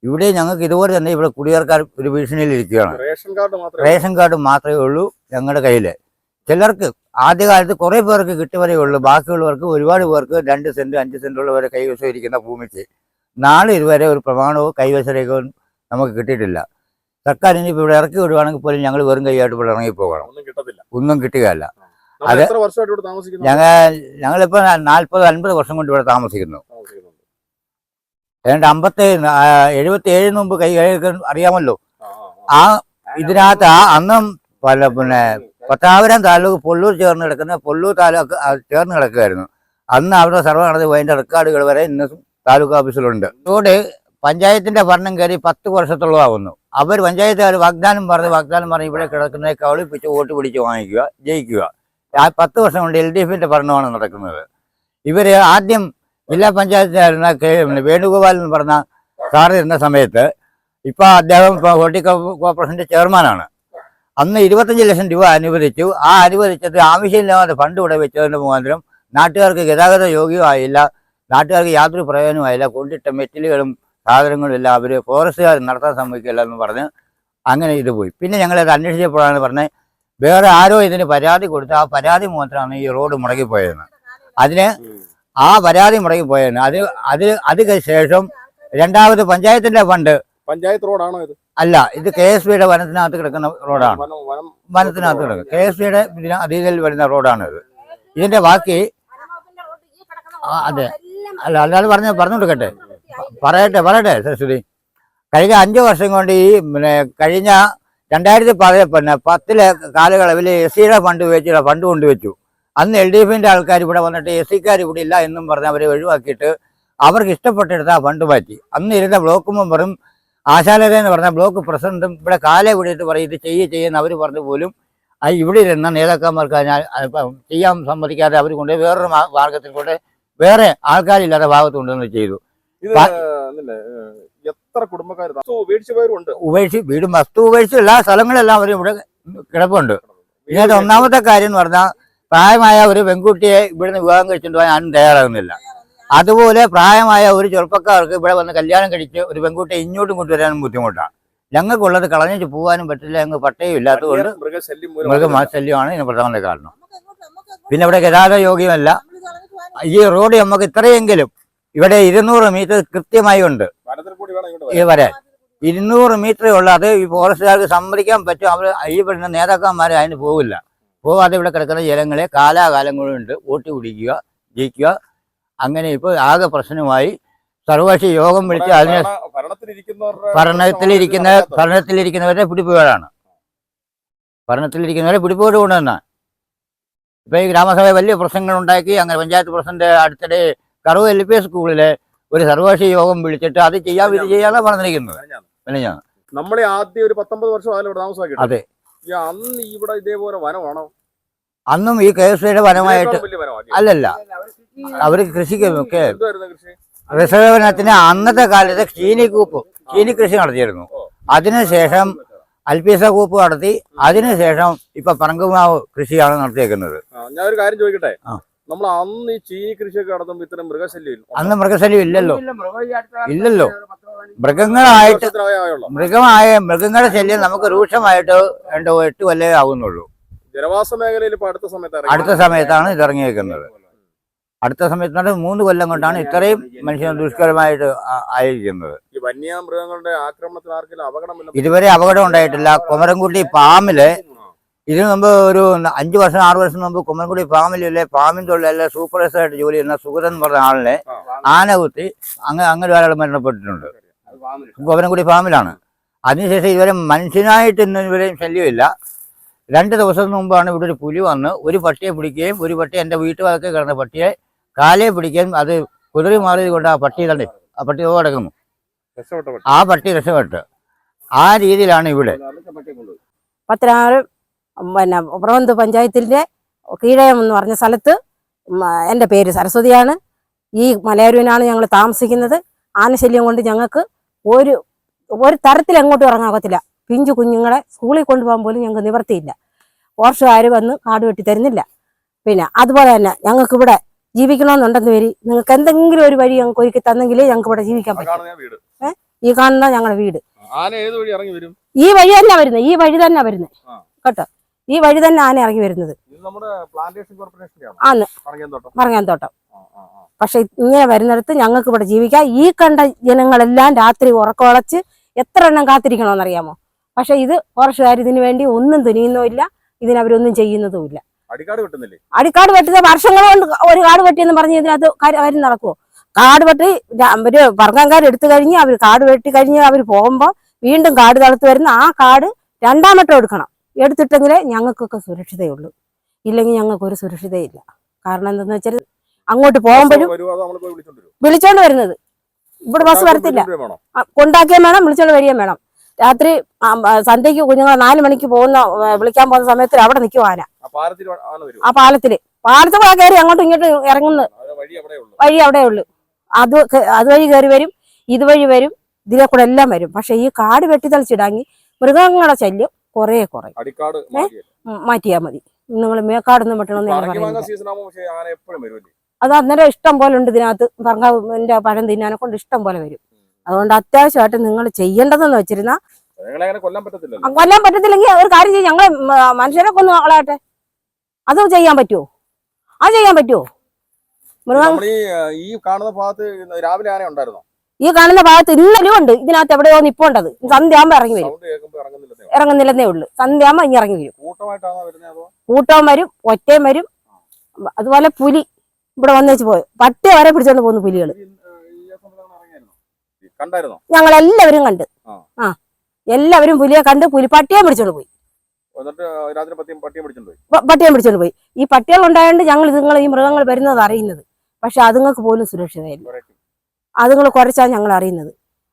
ഇവിടെ ഞങ്ങൾക്ക് ഇതുപോലെ തന്നെ ഇവിടെ കുടിയേർക്കാർ ഒരു ഭീഷണിയിൽ ഇരിക്കുകയാണ്. റേഷൻ കാർഡ് മാത്രമേ റേഷൻ കാർഡ് മാത്രമേ ഉള്ളൂ ഞങ്ങളുടെ കയ്യിൽ ചിലർക്ക് ആദ്യകാലത്ത് കുറേ പേർക്ക് കിട്ടിയവരേ ഉള്ളൂ. ബാക്കിയുള്ളവർക്ക് ഒരുപാട് പേർക്ക് രണ്ട് സെന്റ് അഞ്ച് സെന്റുള്ളവരെ കൈവശം ഇരിക്കുന്ന ഭൂമിക്ക്. നാളെ ഇതുവരെ ഒരു പ്രമാണവും കൈവശരേഖയും നമുക്ക് കിട്ടിയിട്ടില്ല. സർക്കാർ ഇനിയിപ്പോൾ ഇവിടെ ഇറക്കി വിടുവാണെങ്കിൽ പോലും ഞങ്ങൾ വെറും കൈയായിട്ട് ഇവിടെ ഇറങ്ങിപ്പോകണം ഒന്നും കിട്ടുകയല്ല. അത് ഞങ്ങൾ ഞങ്ങളിപ്പോൾ നാൽപ്പത് അൻപത് വർഷം കൊണ്ട് ഇവിടെ താമസിക്കുന്നു. ഏതാണ്ട് അമ്പത്തേഴ് എഴുപത്തി ഏഴിന് മുമ്പ് കൈ അറിയാമല്ലോ. ആ, ഇതിനകത്ത് ആ അന്നും പല പിന്നെ പത്താപുരം താലൂക്ക് പൊള്ളൂർ ചേർന്ന് കിടക്കുന്ന പൊള്ളൂർ താലൂക്ക് ചേർന്ന് കിടക്കുമായിരുന്നു അന്ന് അവിടെ സർവ നടത്തി അതിന്റെ റെക്കോർഡുകൾ വരെ ഇന്ന് താലൂക്ക് ഓഫീസിലുണ്ട്. റോഡ് പഞ്ചായത്തിന്റെ ഭരണം കയറി പത്ത് വർഷത്തുള്ളതാവുന്നു അവർ പഞ്ചായത്തുകാർ വാഗ്ദാനം പറഞ്ഞ് വാഗ്ദാനം പറഞ്ഞ് ഇവിടെ കിടക്കുന്നതിനെ കവളിപ്പിച്ച് വോട്ട് പിടിച്ച് വാങ്ങിക്കുക ജയിക്കുക. ആ പത്ത് വർഷം കൊണ്ട് എൽ ഡി എഫിന്റെ ഭരണമാണ് നടക്കുന്നത്. ഇവർ ആദ്യം ജില്ലാ പഞ്ചായത്തിലായിരുന്ന കെ വേണുഗോപാൽ എന്ന് പറഞ്ഞ സാറ് ഇരുന്ന സമയത്ത് ഇപ്പൊ അദ്ദേഹം ഹോർട്ടിക്കോ- കോർപ്പറേഷന്റെ ചെയർമാനാണ്. അന്ന് ഇരുപത്തഞ്ച് ലക്ഷം രൂപ അനുവദിച്ചു. ആ അനുവദിച്ചത് ആവശ്യമില്ലാതെ ഫണ്ട് ഇവിടെ വെച്ചതിന്റെ മുഖാന്തരം നാട്ടുകാർക്ക് ഗതാഗത യോഗ്യമായില്ല. നാട്ടുകാർക്ക് യാതൊരു പ്രയോജനമായില്ല കൊണ്ടിട്ട മെറ്റലുകളും സാധനങ്ങളും എല്ലാം അവർ ഫോറസ്റ്റുകാർ നടത്താൻ സമ്മതിക്കില്ല എന്ന് പറഞ്ഞ് അങ്ങനെ ഇത് പോയി. പിന്നെ ഞങ്ങളത് അന്വേഷിച്ചപ്പോഴാണ് പറഞ്ഞത് വേറെ ആരോ ഇതിന് പരാതി കൊടുത്ത് ആ പരാതി മാത്രമാണ് ഈ റോഡ് മുടങ്ങിപ്പോയതെന്ന് അതിന് ആ പരാതി മുടങ്ങിപ്പോയതെന്ന് അത് അത് അത് ശേഷം രണ്ടാമത് പഞ്ചായത്തിന്റെ ഫണ്ട് പഞ്ചായത്ത് റോഡാണോ ഇത്? അല്ല ഇത് കെ എസ് ബിയുടെ വനത്തിനകത്ത് കിടക്കുന്ന റോഡാണ്. വനം വനം വനത്തിനകത്ത് കിടക്കും. കെ എസ് ബിയുടെ അധീനയിൽ വരുന്ന റോഡാണ് ഇത്. ഇതിന്റെ ബാക്കി അതെ. അല്ല അല്ലാതെ പറഞ്ഞ പറഞ്ഞു കൊടുക്കട്ടെ. പറയട്ടെ പറയട്ടെ സരസ്വതി കഴിഞ്ഞ അഞ്ച് വർഷം കൊണ്ട് ഈ പിന്നെ കഴിഞ്ഞ രണ്ടായിരത്തി പതി പിന്നെ പത്തിലെ കാലയളവിൽ എസ് സിയുടെ ഫണ്ട് വെച്ച് ഫണ്ട് കൊണ്ടുവച്ചു അന്ന് എൽ ഡി എഫിന്റെ ആൾക്കാർ ഇവിടെ വന്നിട്ട് എസ് സിക്കാർ ഇവിടെ ഇല്ല എന്നും പറഞ്ഞ് അവരെ ഒഴിവാക്കിയിട്ട് അവർക്ക് ഇഷ്ടപ്പെട്ടെടുത്ത് ആ ഫണ്ട് മാറ്റി. അന്ന് ഇരുന്ന ബ്ലോക്ക് മെമ്പറും ആശാലത എന്ന് പറഞ്ഞ ബ്ലോക്ക് പ്രസിഡന്റും ഇവിടെ കാലെ വിടിയിട്ട് പറയും ഇത് ചെയ്യേ ചെയ്യുന്ന അവർ പറഞ്ഞു പോലും ഇവിടെ ഇരുന്ന നേതാക്കന്മാർക്ക് ചെയ്യാൻ സമ്മതിക്കാതെ അവർ കൊണ്ട് വേറൊരു മാർഗത്തിൽ കൊണ്ട് വേറെ ആൾക്കാരില്ലാത്ത ഭാഗത്തുണ്ടെന്ന് ചെയ്തു. എത്ര കുടുംബക്കാർ ഉപേക്ഷി വീടും വസ്തു ഉപേക്ഷിച്ച് എല്ലാ സ്ഥലങ്ങളെല്ലാം അവർ ഇവിടെ കിടപ്പുണ്ട്. ഇതിനകത്ത് ഒന്നാമത്തെ കാര്യം എന്ന് പറഞ്ഞാൽ പ്രായമായ ഒരു പെൺകുട്ടിയെ ഇവിടുന്ന് വിവാഹം കഴിച്ചിട്ട് പോകാൻ ആരും തയ്യാറാകുന്നില്ല. അതുപോലെ പ്രായമായ ഒരു ചെറുപ്പക്കാർക്ക് ഇവിടെ വന്ന് കല്യാണം കഴിച്ച് ഒരു പെൺകുട്ടിയെ ഇങ്ങോട്ടും കൊണ്ടുവരാനും ബുദ്ധിമുട്ടാണ്. ഞങ്ങൾക്കുള്ളത് കളഞ്ഞിട്ട് പോകാനും പറ്റില്ല ഞങ്ങൾ പട്ടയം ഇല്ലാത്തതുകൊണ്ട് മൃഗശല്യമാണ് ഇതിന് പ്രധാന കാരണം. പിന്നെ ഇവിടെ ഗതാഗത യോഗ്യമല്ല. ഈ റോഡ് നമുക്ക് ഇത്രയെങ്കിലും ഇവിടെ ഇരുന്നൂറ് മീറ്റർ കൃത്യമായി ഉണ്ട്. ഈ വരാൻ. ഇരുന്നൂറ് മീറ്റർ ഉള്ളൂ. അത് ഈ ഫോറസ്റ്റുകാർക്ക് സമ്മതിക്കാൻ പറ്റും. അവർ ഈ പറയുന്ന നേതാക്കന്മാർ അതിന് പോകില്ല പോവാതെ ഇവിടെ കിടക്കുന്ന ജനങ്ങളെ കാലാകാലം കൊണ്ട് വോട്ട് പിടിക്കുക ജയിക്കുക. അങ്ങനെ ഇപ്പോൾ ആകെ പ്രശ്നമായി. സർവകക്ഷി യോഗം വിളിച്ച് അതിനെ ഭരണത്തിലിരിക്കുന്നവരുടെ ഭരണത്തിലിരിക്കുന്ന ഭരണത്തിലിരിക്കുന്നവരെ പിടിപ്പുകേടാണ് ഭരണത്തിലിരിക്കുന്നവരെ പിടിപ്പുകേട് കൊണ്ടുവന്ന ഇപ്പൊ ഈ ഗ്രാമസഭ വലിയ പ്രശ്നങ്ങൾ ഉണ്ടാക്കി അങ്ങനെ പഞ്ചായത്ത് പ്രസിഡന്റ് അടുത്തിടെ കറവ് എൽ പി എസ് സ്കൂളിലെ ഒരു സർവകക്ഷി യോഗം വിളിച്ചിട്ട് അത് ചെയ്യാൻ ഇത് ചെയ്യാതെ പറഞ്ഞിരിക്കുന്നത്. പിന്നെ ഞാൻ നമ്മളെ ആദ്യം ഒരു പത്തൊമ്പത് വർഷം താമസമാക്കിയിട്ട് അതെ. ഈ അന്ന് ഇവിടെ ഇതേപോലെ വനമാണോ? അന്നും ഈ കെ എസ് സിയുടെ വനമായിട്ട് അല്ലല്ല. അവർ കൃഷിക്ക് റിസർവനത്തിന് അന്നത്തെ കാലത്ത് ചീനിക്കൂപ്പ് ചീനി കൃഷി നടത്തിയിരുന്നു അതിനുശേഷം അൽപീസ കൂപ്പ് നടത്തി അതിനുശേഷം ഇപ്പൊ പറങ്കുമാവ് കൃഷിയാണ് നടത്തിയേക്കുന്നത്. ഞാൻ ഒരു കാര്യം ചോദിക്കട്ടെ? നമ്മൾ അന്ന് ഈ ചീനി കൃഷിയൊക്കെ നടത്തുമ്പോൾ ഇത്തരം മൃഗശല്യം ഇല്ല. അന്ന് മൃഗശല്യം ഇല്ലല്ലോ. ഇല്ലല്ലോ. മൃഗങ്ങളായിട്ട് മൃഗമായ മൃഗങ്ങളുടെ ശല്യം നമുക്ക് രൂക്ഷമായിട്ട് രണ്ടോ എട്ട് കൊല്ലേ ആകുന്നുള്ളൂ ജനവാസ മേഖലയിൽ ഇപ്പൊ അടുത്ത സമയത്ത് അടുത്ത സമയത്താണ് ഇത് ഇറങ്ങിയേക്കുന്നത്. അടുത്ത സമയത്ത് സമയത്താണ് മൂന്ന് കൊല്ലം കൊണ്ടാണ് ഇത്രയും മനുഷ്യന് ദുഷ്കരമായിട്ട് ആയിരിക്കുന്നത്. ഈ വന്യമൃഗങ്ങളുടെ ആക്രമണത്തിൽ ആർക്കെങ്കിലും അപകടം ഇതുവരെ അപകടം ഉണ്ടായിട്ടില്ല. കുമരംകുട്ടി പാമിൽ ഇതിനു മുമ്പ് ഒരു അഞ്ചു വർഷം ആറു വർഷം മുമ്പ് കുമരൻകുടി ഫാമിലെ ഫാമിൻ തൊഴിലാളിലെ സൂപ്പർവൈസറായിട്ട് ജോലി ചെയ്യുന്ന സുഗതൻ എന്ന് പറഞ്ഞ ആളിനെ ആന കുത്തി അങ്ങ് അങ്ങനെ ഒരാൾ മരണപ്പെട്ടിട്ടുണ്ട് കുമരൻകുടി ഫാമിലാണ്. അതിനുശേഷം ഇതുവരെ മനുഷ്യനായിട്ട് ഇന്ന് ഇവരെയും ശല്യമില്ല. രണ്ട് ദിവസം മുമ്പാണ് ഇവിടെ ഒരു പുലി വന്ന് ഒരു പട്ടിയെ പിടിക്കുകയും ഒരു പട്ടി എന്റെ വീട്ടുവാക്കെ കിടന്ന പട്ടിയെ കാലയെ പിടിക്കാൻ അത് കുതിരി മാറിയത് കൊണ്ട് ആ പട്ടി തന്നെ ആ പട്ടി കിടക്കുന്നു ആ പട്ടി രക്ഷപ്പെട്ട്. ആ രീതിയിലാണ് ഇവിടെ. പത്തനാറ് പിന്നെ പ്രബന്ധ പഞ്ചായത്തിന്റെ കീഴയം എന്ന് പറഞ്ഞ സ്ഥലത്ത് എന്റെ പേര് സരസ്വതിയാണ്. ഈ മലയാരൂരിനാണ് ഞങ്ങൾ താമസിക്കുന്നത്. ആനശല്യം കൊണ്ട് ഞങ്ങൾക്ക് ഒരു ഒരു തരത്തിൽ എങ്ങോട്ടും ഇറങ്ങാകത്തില്ല. പിഞ്ചു കുഞ്ഞുങ്ങളെ സ്കൂളിൽ കൊണ്ടുപോകാൻ പോലും ഞങ്ങൾക്ക് നിവർത്തിയില്ല. ആര് വന്ന് കാട് വെട്ടി തരുന്നില്ല പിന്നെ അതുപോലെ തന്നെ ഞങ്ങൾക്ക് ഇവിടെ ജീവിക്കണമെന്നുണ്ടെന്ന് വരി. നിങ്ങൾക്ക് എന്തെങ്കിലും ഒരു വഴി ഞങ്ങൾക്ക് ഒരുക്കി തന്നെങ്കിലേ ഞങ്ങൾക്ക് ഇവിടെ ജീവിക്കാൻ പറ്റും. ഈ കാണുന്ന ഞങ്ങളുടെ വീട്. ഈ വഴി തന്നെ വരുന്നത് ഈ വഴി തന്നെ വരുന്നത് കേട്ടോ? ഈ വഴി തന്നെ ആന ഇറങ്ങി വരുന്നത്. ആന്ന് പറങ്ങന്തോട്ടം തോട്ടം ആ ആ ആ. പക്ഷെ ഇങ്ങനെ വരുന്നിടത്ത് ഞങ്ങൾക്ക് ഇവിടെ ജീവിക്കാം ഈ കണ്ട ജനങ്ങളെല്ലാം രാത്രി ഉറക്കമുളച്ച് എത്ര എണ്ണം കാത്തിരിക്കണമെന്നറിയാമോ? പക്ഷെ ഇത് ഫോറസ്റ്റുകാർ ഇതിനു വേണ്ടി ഒന്നും തുനിയുന്നുമില്ല. ഇതിനവരൊന്നും ചെയ്യുന്നതുമില്ല. അടിക്കാട് വെട്ടുന്ന വർഷങ്ങൾ കൊണ്ട് ഒരു കാട് വെട്ടിയെന്ന് പറഞ്ഞ് ഇതിനകത്ത് കാര്യം നടക്കുമോ കാട് വെട്ടി ഒരു അവർ എടുത്തു കഴിഞ്ഞ് അവർ കാട് വെട്ടി കഴിഞ്ഞ് അവർ പോകുമ്പോൾ വീണ്ടും കാട് തളർത്ത് വരുന്ന ആ കാട് രണ്ടാമട്ടം എടുക്കണം. എടുത്തിട്ടെങ്കിലേ ഞങ്ങൾക്കൊക്കെ സുരക്ഷിതയുള്ളൂ. ഇല്ലെങ്കിൽ ഞങ്ങൾക്ക് ഒരു സുരക്ഷിതയില്ല. കാരണം എന്തെന്ന് വെച്ചാൽ അങ്ങോട്ട് പോകുമ്പോഴും വിളിച്ചോണ്ട് വരുന്നത്. ഇവിടെ ബസ് വരത്തില്ല. വിളിച്ചോണ്ട് വേണോ? ആ, കൊണ്ടാക്കിയും വേണം വിളിച്ചോണ്ട് വരികയും വേണം. രാത്രി സന്ധ്യക്ക് സന്ധ്യയ്ക്ക് കുഞ്ഞുങ്ങൾ നാല് മണിക്ക് പോകുന്ന വിളിക്കാൻ പോകുന്ന സമയത്ത് അവിടെ നിൽക്കും ആന. ആ പാലത്തിൽ പാലത്തിൽ. പാലത്ത് കൂടെ കയറി അങ്ങോട്ടും ഇങ്ങോട്ടും ഇറങ്ങുന്ന. വഴി അവിടെ ഉള്ളു. അത് അതുവഴി കയറി വരും ഇതുവഴി വരും ഇതിലെ കൂടെ എല്ലാം വരും. പക്ഷെ ഈ കാട് വെട്ടിത്തളിച്ചിടാങ്ങി മൃഗങ്ങളുടെ ശല്യം കുറെ കുറെ മാറ്റിയാ മതി. നിങ്ങൾ മേക്കാടൊന്നും വെട്ടണമെന്ന് അത് അന്നേരം ഇഷ്ടം പോലെ ഉണ്ട് ഇതിനകത്ത്. പറഞ്ഞ പഴം തിന്നാനെ കൊണ്ട് ഇഷ്ടം പോലെ വരും. അതുകൊണ്ട് അത്യാവശ്യമായിട്ട് നിങ്ങൾ ചെയ്യേണ്ടതെന്ന് വെച്ചിരുന്ന കൊല്ലാൻ പറ്റത്തില്ലെങ്കിൽ ഒരു കാര്യം ചെയ്യും ഞങ്ങളെ മ- മനുഷ്യരെ കൊന്നു കളയട്ടെ അത് ചെയ്യാൻ പറ്റുമോ അത് ചെയ്യാൻ പറ്റുമോ മൃഗം ഈ കാണുന്ന ഭാഗത്ത് രാവിലെ ആന ഉണ്ടായിരുന്നോ? ഈ കാണുന്ന ഭാഗത്ത് ഇന്നലും ഉണ്ട്. ഇതിനകത്ത് എവിടെയോ നിപ്പോണ്ടത്. സന്ധ്യാകുമ്പോ ഇറങ്ങി വരും. ഇറങ്ങുന്നില്ലെന്നേ ഉള്ളു. സന്ധ്യാകുമ്പോ ഇനി ഇറങ്ങി വരും. കൂട്ടവും വരും ഒറ്റയും വരും. അതുപോലെ പുലി ഇവിടെ വന്നേച്ച് പോയി. പട്ടി വരെ പിടിച്ചോണ്ട് പോകുന്നു പുലികൾ ഈ, ഏഹ്, ഈ സമയത്താണ് ഇറങ്ങിയായിരുന്നോ? ഈ കണ്ടായിരുന്നോ ഞങ്ങൾ എല്ലാവരും കണ്ട്. ആ. എല്ലാവരും പുലിയെ കണ്ട് പുലി പട്ടിയെ പിടിച്ചോണ്ട് പോയി. പട്ടിയും പിടിച്ചോണ്ട് പോയി? ഈ പട്ടികൾ ഉണ്ടായതുകൊണ്ട് ഞങ്ങൾ ഇതുങ്ങൾ ഈ മൃഗങ്ങൾ വരുന്നത് അറിയുന്നത്. പക്ഷെ അതുങ്ങൾക്ക് പോലും സുരക്ഷിതയില്ല. അതുങ്ങൾ കുറച്ചാണ് ഞങ്ങൾ അറിയുന്നത്.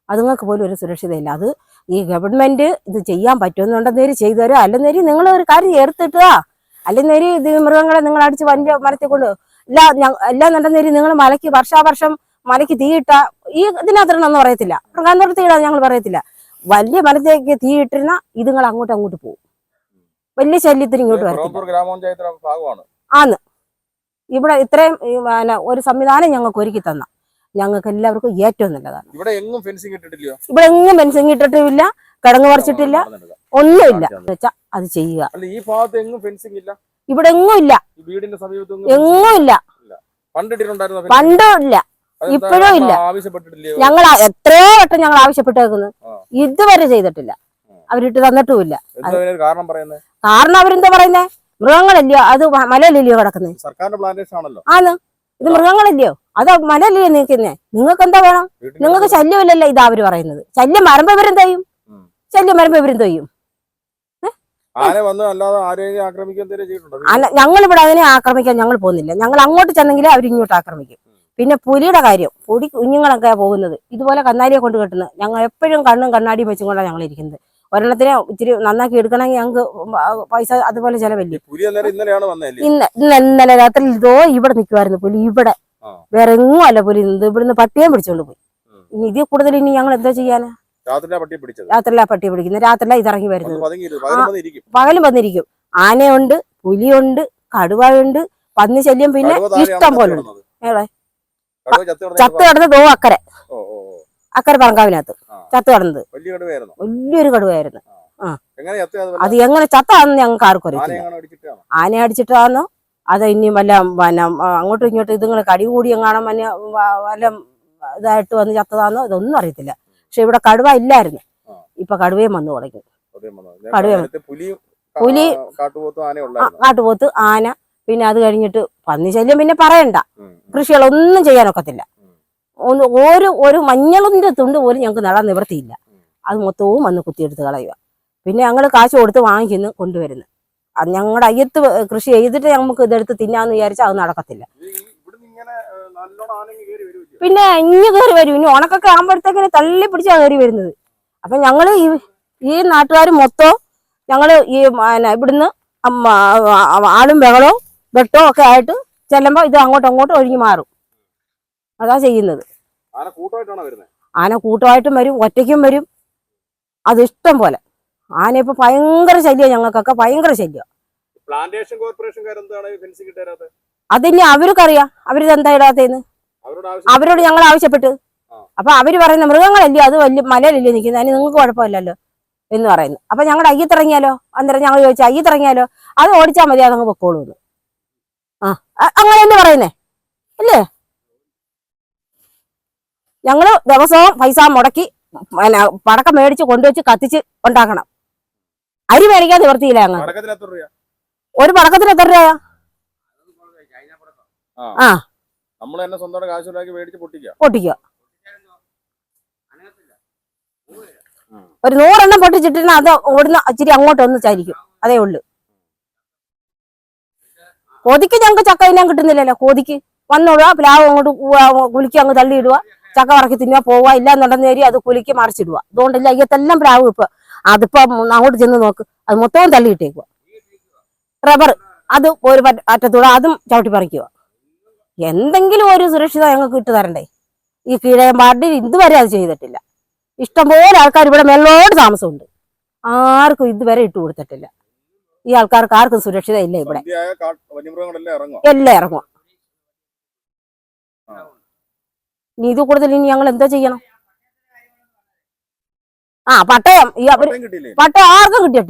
അതുങ്ങൾക്ക് പോലും ഒരു സുരക്ഷിതയില്ല. അത് ഈ ഗവൺമെന്റ് ഇത് ചെയ്യാൻ പറ്റുമെന്നുണ്ടെന്നേരി ചെയ്തു തരുക അല്ലെന്നേരി നിങ്ങൾ ഒരു കാര്യം ഏർത്തിട്ടുക അല്ലെന്നേരി ഇത് മൃഗങ്ങളെ നിങ്ങൾ അടിച്ച് വലിയ മരത്തിൽ എല്ലാം എല്ലാ എല്ലാം നടന്നേരി നിങ്ങൾ മലയ്ക്ക് വർഷാവർഷം മലയ്ക്ക് തീയിട്ട ഈ ഇതിനകത്തൊന്നും പറയത്തില്ല. മൃഗാന്തരം തീയിടാൻ ഞങ്ങൾ പറയത്തില്ല. വലിയ മരത്തേക്ക് തീയിട്ടിരുന്ന ഇതുങ്ങൾ അങ്ങോട്ട് അങ്ങോട്ട് പോകും. വലിയ ശല്യത്തിന് ഇങ്ങോട്ട് വരും ആന്ന് ഇവിടെ ഇത്രയും ഒരു സംവിധാനം ഞങ്ങൾക്ക് ഒരുക്കി തന്ന. ഞങ്ങൾക്ക് എല്ലാവർക്കും ഏറ്റവും നല്ലതാണ്. ഇവിടെ എങ്ങും ഫെൻസിങ് ഇട്ടിട്ടില്ല ഇവിടെ എങ്ങും പെൻസിങ് ഇട്ടിട്ടില്ല. കിടങ്ങ് പറിച്ചിട്ടില്ല. ഒന്നുമില്ല. വെച്ചാ അത് ചെയ്യുക. ഈ ഭാഗത്ത് എങ്ങും ഫെൻസിങ് ഇല്ല? ഇവിടെ എങ്ങും ഇല്ല. വീടിന്റെ സമീപത്ത് എങ്ങും ഇല്ല. പണ്ടിട്ടിട്ടുണ്ടായിരുന്നോ ഇപ്പോഴും ഇല്ല. ഞങ്ങൾ എത്രയോ വട്ടം ഞങ്ങൾ ആവശ്യപ്പെട്ടേക്കുന്നു ഇതുവരെ ചെയ്തിട്ടില്ല. അവരിട്ട് തന്നിട്ടുമില്ല. കാരണം അവരെന്താ പറയുന്നേ? മൃഗങ്ങളല്ലയോ? അത് മലയിലല്ലയോ കിടക്കുന്നത് ആണല്ലോ. ആന്ന് ഇത് മൃഗങ്ങളല്ലയോ? അത് മലയല്ലയോ നിൽക്കുന്നേ? നിങ്ങൾക്ക് എന്താ വേണം നിങ്ങൾക്ക് ശല്യമില്ലല്ലോ ഇതാ അവർ പറയുന്നത്. ശല്യം വരുമ്പോ ഇവരും തയ്യും. ശല്യം വരുമ്പോ ഇവരും തയ്യും. ഞങ്ങളിവിടെ ഞങ്ങൾ ഇവിടെ അതിനെ ആക്രമിക്കാൻ ഞങ്ങൾ പോകുന്നില്ല. ഞങ്ങൾ അങ്ങോട്ട് ചെന്നെങ്കിലേ അവർ ഇങ്ങോട്ട് ആക്രമിക്കും. പിന്നെ പുലിയുടെ കാര്യം പൊടി കുഞ്ഞുങ്ങളൊക്കെ പോകുന്നത്. ഇതുപോലെ കന്നാലിയെ കൊണ്ട് കെട്ടുന്നത് ഞങ്ങൾ എപ്പോഴും കണ്ണും കണ്ണാടിയും വെച്ചും കൊണ്ടാണ് ഞങ്ങൾ ഇരിക്കുന്നത്. ഒരെണ്ണത്തിനെ ഇച്ചിരി നന്നാക്കി എടുക്കണമെങ്കിൽ ഞങ്ങൾക്ക് പൈസ അതുപോലെ ചിലവല്ലേ? ഇന്ന് ഇന്ന് ഇന്നലെ രാത്രി ഇതോ ഇവിടെ നിൽക്കുമായിരുന്നു പുലി ഇവിടെ. വേറെ എങ്ങും അല്ല പുലി നിന്നത് ഇവിടുന്ന് പട്ടിയേം പിടിച്ചോണ്ട് പോയി. ഇനി ഇതിൽ കൂടുതൽ ഇനി ഞങ്ങൾ എന്താ ചെയ്യാനാ? രാത്രിയിലാ പട്ടി പിടിക്കുന്നത്. രാത്രിയിലാ ഇതിറങ്ങി വരുന്നത്. പകലും വന്നിരിക്കും. ആനയുണ്ട് പുലിയുണ്ട് കടുവയുണ്ട് പന്നി ശല്യം പിന്നെ ഇഷ്ടം പോലെ ഉണ്ട്. ചത്ത് കിടന്ന് ദോ അക്കരെ. ഓ ഓ അക്കരെ പറങ്കാവിനകത്ത്. ചത്ത് കിടന്നത്. വലിയൊരു ചത്ത് അത് എങ്ങനെ ചത്താന്ന് ഞങ്ങൾക്ക് ആർക്കും അടിച്ചിട്ടാണ്? ആന അടിച്ചിട്ടാന്നോ? അത് ഇനി വല്ല പിന്നെ അങ്ങോട്ടും ഇങ്ങോട്ടും ഇതുങ്ങൾ കടി കൂടി എങ്ങാണം വല്ല വ- വല്ല ഇതായിട്ട് വന്ന് ചത്തതാന്നോ? ഇതൊന്നും അറിയത്തില്ല. പക്ഷെ ഇവിടെ കടുവ ഇല്ലായിരുന്നു. ഇപ്പൊ കടുവയും വന്നു തുടങ്ങി. കടുവ. പുലി- കാട്ടുപോത്ത് ആന പിന്നെ അത് കഴിഞ്ഞിട്ട് പന്നി ശല്യം പിന്നെ പറയണ്ട. കൃഷികളൊന്നും ചെയ്യാനൊക്കത്തില്ല. ഒന്ന് ഒരു ഒരു മഞ്ഞളിന്റെ തുണ്ട് പോലും ഞങ്ങൾക്ക് നടാൻ നിവൃത്തിയില്ല. അത് മൊത്തവും വന്ന് കുത്തിയെടുത്ത് കളയുക പിന്നെ ഞങ്ങൾ കാശ് കൊടുത്ത് വാങ്ങിക്കുന്നു കൊണ്ടുവരുന്നു. അത് ഞങ്ങളുടെ അയ്യത്ത് കൃഷി ചെയ്തിട്ട് നമുക്ക് ഇതെടുത്ത് തിന്നാന്ന് വിചാരിച്ചാൽ അത് നടക്കത്തില്ല. പിന്നെ ഇഞ്ഞ് കയറി വരും. ഇനി ഉണക്കൊക്കെ ആകുമ്പോഴത്തേക്കിന് തള്ളി പിടിച്ചാ കയറി വരുന്നത്. അപ്പൊ ഞങ്ങൾ ഈ ഈ നാട്ടുകാർ മൊത്തം ഞങ്ങൾ ഈ ഇവിടുന്ന് ആളും ബഹളവും വെട്ടവും ഒക്കെ ആയിട്ട് ചെല്ലുമ്പോൾ ഇത് അങ്ങോട്ടും അങ്ങോട്ടും ഒഴുകി മാറും. അതാ ചെയ്യുന്നത്. ആന കൂട്ടമായിട്ടും വരും ഒറ്റയ്ക്കും വരും. അത് ഇഷ്ടം പോലെ. ആന ഇപ്പൊ ഭയങ്കര ശല്യം ഞങ്ങൾക്കൊക്കെ ഭയങ്കര ശല്യം. പ്ലാന്റേഷൻ കിട്ടാത്തത് അതിനി അവർക്കറിയാം. അവർ എന്താ ഇടാത്തേന്ന്? അവരോട് ഞങ്ങൾ ആവശ്യപ്പെട്ട്. അപ്പൊ അവർ പറയുന്ന മൃഗങ്ങളല്ലേ അത് വലിയ മലയിലല്ലേ നിൽക്കുന്നത് അതിന് നിങ്ങൾക്ക് കുഴപ്പമില്ലല്ലോ എന്ന് പറയുന്നു അപ്പൊ ഞങ്ങളുടെ അയ്യത്തിറങ്ങിയാലോ? അന്നേരം ഞങ്ങൾ ചോദിച്ചാൽ അയ്യത്തിറങ്ങിയാലോ? അത് ഓടിച്ചാൽ മതി അതങ്ങ് പൊക്കോളൂ എന്ന് ആ അങ്ങനെയല്ലേ പറയുന്നേ? അല്ലേ? ഞങ്ങൾ ദിവസവും പൈസ മുടക്കി പിന്നെ പടക്കം മേടിച്ച് കൊണ്ടുവച്ച് കത്തിച്ച് ഉണ്ടാക്കണം. അരി മേടിക്കാൻ നിവർത്തിയില്ല ഞങ്ങൾ പടക്കത്തിന് എത്ര രൂപ ഒരു പടക്കത്തിന് എത്ര രൂപയാ? ആ. നമ്മൾ തന്നെ സ്വന്തം കാശുണ്ടാക്കി മേടിച്ച് പൊട്ടിക്കുക. പൊട്ടിക്കുക. ഒരു നൂറെണ്ണം പൊട്ടിച്ചിട്ടിരുന്ന അത് ഓടുന്ന ഇച്ചിരി അങ്ങോട്ട് ഒന്ന് ചരിക്കും. അതേ ഉള്ളു. കൊതിക്ക് ഞങ്ങൾക്ക് ചക്ക ഇനം കിട്ടുന്നില്ലല്ലോ. കൊതിക്ക് വന്നോടുക പ്ലാവ് അങ്ങോട്ട് കുലുക്കി അങ്ങ് തള്ളിയിടുക. ചക്ക വറക്കി തിന്നുക പോവുക ഇല്ല എന്നുണ്ടെന്നേരി അത് കുലുക്കി മറിച്ചിടുക. അതുകൊണ്ടില്ല അയ്യത്തെല്ലാം പ്ലാവ് ഇപ്പൊ. അതിപ്പോ അങ്ങോട്ട് ചെന്ന് നോക്ക് അത് മൊത്തവും തള്ളിയിട്ടേക്കുക റബ്ബർ അത് ഒരു അറ്റത്തൂടെ അതും ചവിട്ടി പറിക്കുക. എന്തെങ്കിലും ഒരു സുരക്ഷിത ഞങ്ങൾക്ക് ഇട്ട് തരണ്ടേ. ഈ കീഴയമ്പാടിൽ ഇതുവരെ അത് ചെയ്തിട്ടില്ല. ഇഷ്ടംപോലെ ആൾക്കാർ ഇവിടെ മെല്ലോട് താമസമുണ്ട്. ആർക്കും ഇതുവരെ ഇട്ട് കൊടുത്തിട്ടില്ല. ഈ ആൾക്കാർക്ക് ആർക്കും സുരക്ഷിത ഇല്ല ഇവിടെ എല്ലാം ഇറങ്ങും ഇനി ഇത് കൂടുതൽ ഇനി ഞങ്ങൾ എന്താ ചെയ്യണം? ആ പട്ടയം. ഈ അവർ പട്ടയം ആർക്കും കിട്ടിയിട്ടില്ല.